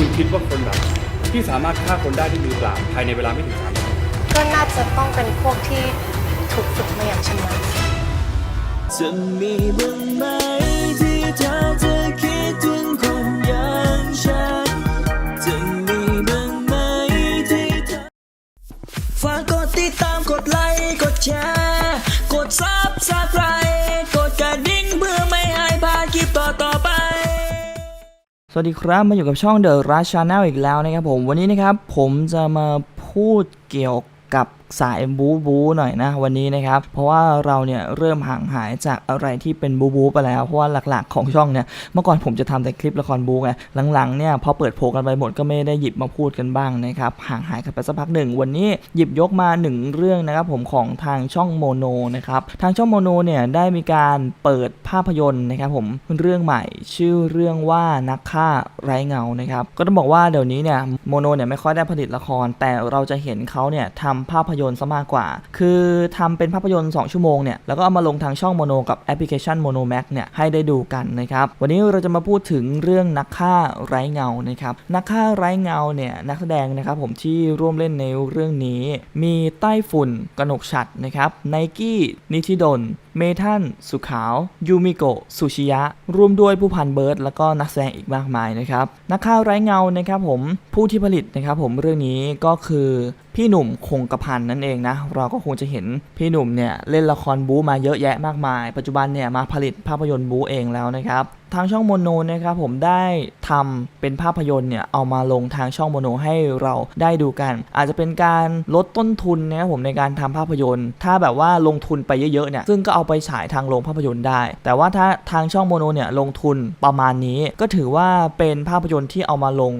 คุณคิดว่าคนแบบที่สามารถฆ่าคนได้ด้วยมือเปล่าภายในเวลาไม่ถึงสามนาทีก็น่าจะต้องเป็นพวกที่ถูกฝึกมาอย่างชำนาญจะมีบ้างไหมที่เธอจะคิดถึงคนอย่างฉันจะมีบ้างไหมที่เธอฝากกดติดตามกดไลค์กดแชร์กดซับส วัสดีครับมาอยู่กับช่อง The Rush Channel อีกแล้วนะครับผมวันนี้นะครับผมจะมาพูดเกี่ยวกับ สายบูบูหน่อยนะวันนี้นะครับเพราะว่าเราเนี่ยเริ่มห่างหายจากอะไรที่เป็นบูบูไปแล้วเพราะว่าหลักๆของช่องเนี่ยเมื่อก่อนผมจะทำแต่คลิปละครบูไงหลังๆเนี่ยพอเปิดโผกันไปหมดก็ไม่ได้หยิบมาพูดกันบ้างนะครับห่างหายกันไปสักพักหนึ่งวันนี้หยิบยกมาหนึ่งเรื่องนะครับผมของทางช่องโมโนนะครับทางช่องโมโนเนี่ยได้มีการเปิดภาพยนตร์นะครับผมเรื่องใหม่ชื่อเรื่องว่านักฆ่าไร้เงานะครับก็ต้องบอกว่าเดี๋ยวนี้เนี่ยโมโนเนี่ยไม่ค่อยได้ผลิตละคร แต่เราจะเห็นเขาเนี่ยทำภาพยยนตร์ซะมากกว่า คือทำเป็นภาพยนตร์ 2 ชั่วโมงเนี่ย แล้วก็เอามาลงทางช่องโมโนกับแอปพลิเคชันโมโนแม็กเนี่ยให้ได้ดูกันนะครับ วันนี้เราจะมาพูดถึงเรื่องนักฆ่าไร้เงานะครับ นักฆ่าไร้เงาเนี่ยนักแสดงนะครับผมที่ร่วมเล่นในเรื่องนี้ มีใต้ฝุ่นกนกฉัดนะครับไนกี้นิธิดล เมทันสุขาว ยูมิโกะสุชิยะร่วมด้วยผู้พันเบิร์ดแล้วก็นักแสดงอีกมากมายนะครับ นักข่าวไร้เงานะครับผมผู้ที่ผลิตนะครับผมเรื่องนี้ก็คือพี่หนุ่มคงกระพันนั่นเองนะ เราก็คงจะเห็นพี่หนุ่มเนี่ยเล่นละครบู๊มาเยอะแยะมากมาย ปัจจุบันเนี่ยมาผลิตภาพยนตร์บู๊เองแล้วนะครับทางช่องโมโนนะครับผมได้ทำเป็นภาพยนตร์เนี่ยเอามาลงทางช่องโมโนให้เราได้ดูกัน อาจจะเป็นการลดต้นทุนนะครับผมในการทำภาพยนตร์ ถ้าแบบว่าลงทุนไปเยอะๆเนี่ยซึ่งก็เอาไปฉายทางโรงภาพยนตร์ได้ แต่ว่าถ้าทางช่องโมโนเนี่ยลงทุนประมาณนี้ก็ถือว่าเป็นภาพยนตร์ที่เอามาลง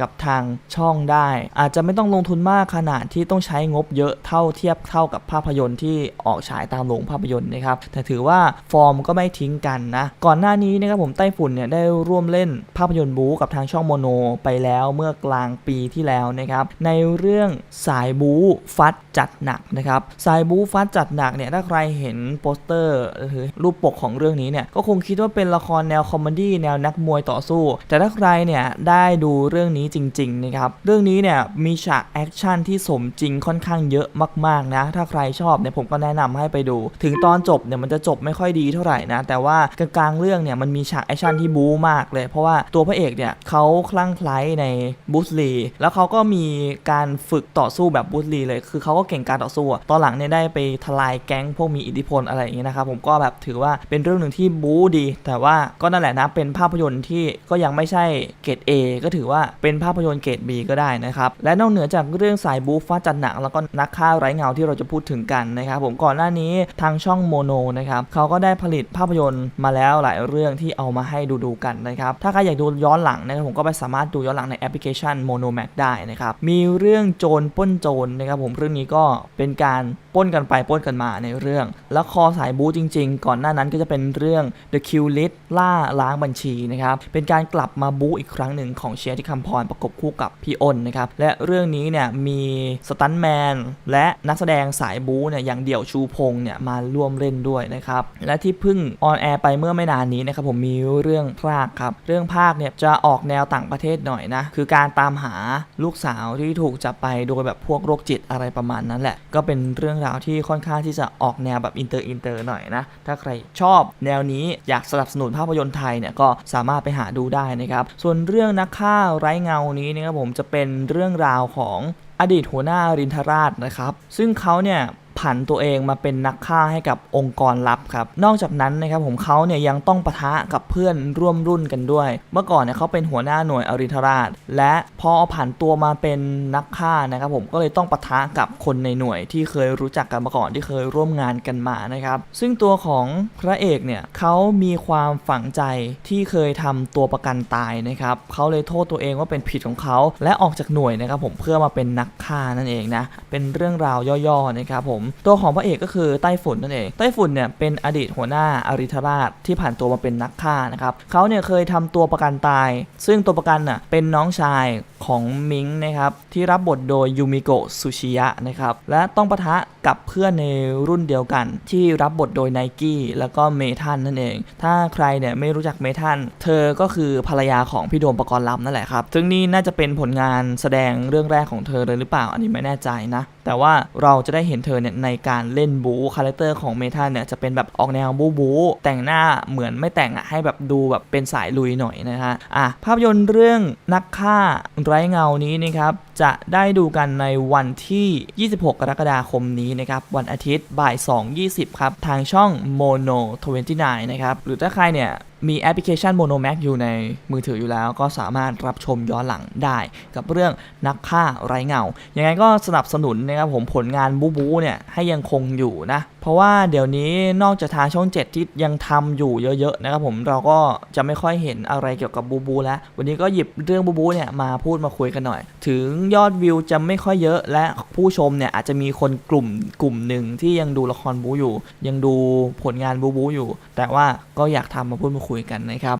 กับทางช่องได้ อาจจะไม่ต้องลงทุนมากขนาดที่ต้องใช้งบเยอะเท่าเทียบเท่ากับภาพยนตร์ที่ออกฉายตามโรงภาพยนตร์นะครับแต่ถือว่าฟอร์มก็ไม่ทิ้งกันนะก่อนหน้านี้นะครับผมไต้ฝุ่นเนี่ยได้ร่วมเล่นภาพยนตร์บู๊กับทางช่องโมโนไปแล้วเมื่อกลางปีที่แล้วนะครับในเรื่องสายบู๊ฟัดจัดหนักนะครับสายบู๊ฟัดจัดหนักเนี่ยถ้าใครเห็นโปสเตอร์หรือรูปปกของเรื่องนี้เนี่ยก็คงคิดว่าเป็นละครแนวคอมเมดี้แนวนักมวยต่อสู้ แต่ถ้าใครเนี่ยได้ดูเรื่องนี้จริงๆนะครับเรื่องนี้เนี่ยมีฉากแอคชั่นที่สมจริงค่อนข้างเยอะมากๆนะถ้าใครชอบเนี่ยผมก็แนะนำให้ไปดู ถึงตอนจบเนี่ยมันจะจบไม่ค่อยดีเท่าไหร่นะแต่ว่ากลางๆเรื่องเนี่ยมันมีฉากแอคชั่นที่บู๊มากเลยเพราะว่าตัวพระเอกเนี่ยเขาคลั่งไคล้ในบูสลีแล้วเขาก็มีการฝึกต่อสู้แบบบูสลีเลย คือเขาก็เก่งการต่อสู้อะตอนหลังเนี่ยได้ไปทลายแก๊งพวกมีอิทธิพลอะไรอย่างเงี้ยนะครับผมก็แบบถือว่าเป็นเรื่องหนึ่งที่บู๊ดี แต่ว่าก็นั่นแหละนะเป็นภาพยนตร์ที่ก็ยังไม่ใช่เกรด A ก็ถือว่าเป็นภาพยนตร์เกรด B ก็ได้นะครับและนอกเหนือจากเรื่องสายบู๊ฟ้าจัดหนักแล้วก็นักฆ่าไร้เงาที่เราจะพูดถึงกันนะครับผมก่อนหน้านี้ทางช่องโมโนนะครับเขาก็ได้ผลิตภาพยนตร์มาแล้วหลายเรื่องที่เอามาให้ดูดูกันนะครับถ้าใครอยากดูย้อนหลังนะครับผมก็ไปสามารถดูย้อนหลังในแอปพลิเคชัน Mono Max ได้นะครับมีเรื่องโจรป้นโจรนะครับผมเรื่องนี้ก็เป็นการป้นกันไปป้นกันมาในเรื่อง แล้วคอสายบู๊จริง ๆ ก่อนหน้านั้นก็จะเป็นเรื่อง The Q List ล่าล้างบัญชีนะครับเป็นการกลับมาบู๊อีกครั้งหนึ่งของเชียร์ที่คำพรประกบคู่กับพี่อ้นนะครับและเรื่องนี้เนี่ยมีสตันแมนและนักแสดงสายบู๊เนี่ยอย่างเดี่ยวชูพงเนี่ยมาร่วมเล่นด้วยนะครับและที่เพิ่งออนแอร์ไปเมื่อไม่นานนี้นะครับผมมีเรื่องภาคครับเรื่องภาคเนี่ยจะออกแนวต่างประเทศหน่อยนะคือการตามหาลูกสาวที่ถูกจับไปโดยแบบพวกโรคจิตอะไรประมาณนั้นแหละ ก็เป็นเรื่องราวที่ค่อนข้างที่จะออกแนวแบบอินเตอร์อินเตอร์หน่อยนะ ถ้าใครชอบแนวนี้อยากสนับสนุนภาพยนตร์ไทยเนี่ยก็สามารถไปหาดูได้นะครับ ส่วนเรื่องนักฆ่าไร้เงานี้นะครับผมจะเป็นเรื่องราวของอดีตหัวหน้ารินทราชนะครับ ซึ่งเขาเนี่ย ผันตัวเองมาเป็นนักฆ่าให้กับองค์กรลับครับ นอกจากนั้นนะครับผมเขาเนี่ยยังต้องปะทะกับเพื่อนร่วมรุ่นกันด้วย เมื่อก่อนเนี่ยเขาเป็นหัวหน้าหน่วยอรินทราช และพอผันตัวมาเป็นนักฆ่านะครับผมก็เลยต้องปะทะกับคนในหน่วยที่เคยรู้จักกันมาก่อนที่เคยร่วมงานกันมานะครับ ซึ่งตัวของพระเอกเนี่ยเขามีความฝังใจที่เคยทำตัวประกันตายนะครับเขาเลยโทษตัวเองว่าเป็นผิดของเขาและออกจากหน่วยนะครับผมเพื่อมาเป็นนักฆ่านั่นเองนะเป็นเรื่องราวย่อๆนะครับผมตัวของพระเอกก็คือไต้ฝุ่นนั่นเอง ไต้ฝุ่นเนี่ยเป็นอดีตหัวหน้าอาริธราชที่ผ่านตัวมาเป็นนักฆ่านะครับเขาเนี่ยเคยทำตัวประกันตาย ซึ่งตัวประกันน่ะเป็นน้องชาย ของมิงนะครับที่รับบทโดยยูมิโกะซูชิยะนะครับและต้องปะทะกับเพื่อนในรุ่นเดียวกัน ที่รับบทโดยไนกี้แล้วก็เมทันนั่นเอง ถ้าใครเนี่ยไม่รู้จักเมทันเธอก็คือภรรยาของพี่โดมปกรณ์ลำนั่นแหละครับ ซึ่งนี่น่าจะเป็นผลงานแสดงเรื่องแรกของเธอเลยหรือเปล่า อันนี้ไม่แน่ใจนะ แต่ว่าเราจะได้เห็นเธอเนี่ยในการเล่นบูคาแรคเตอร์ของเมทันเนี่ยจะเป็นแบบออกแนวบูบูแต่งหน้าเหมือนไม่แต่งอะให้แบบดูแบบเป็นสายลุยหน่อยนะฮะอะภาพยนตร์เรื่องนักฆ่าไร้เงานี้นะครับจะได้ดูกันในวันที่ 26 กรกฎาคมนี้นะครับวันอาทิตย์บ่าย 2.20 ครับ ทางช่อง Mono 29 นะครับ หรือถ้าใครเนี่ยมีแอปพลิเคชัน Mono Max อยู่ในมือถืออยู่แล้ว ก็สามารถรับชมย้อนหลังได้ กับเรื่องนักฆ่าไร้เงา ยังไงก็สนับสนุนนะครับผมผลงานบูบูเนี่ยให้ยังคงอยู่นะเพราะว่าเดี๋ยวนี้นอกจากทางช่อง 7 ที่ยังทำอยู่เยอะๆนะครับผมเราก็จะไม่ค่อยเห็นอะไรเกี่ยวกับบูบูแล้ว วันนี้ก็หยิบเรื่องบูบูเนี่ยมาพูดมาคุยกันหน่อย ถึงยอดวิวจะไม่ค่อยเยอะ และผู้ชมเนี่ยอาจจะมีคนกลุ่มกลุ่มหนึ่งที่ยังดูละครบูอยู่ ยังดูผลงานบูบูอยู่ แต่ว่าก็อยากทำมาพูดมาคุยกันนะครับ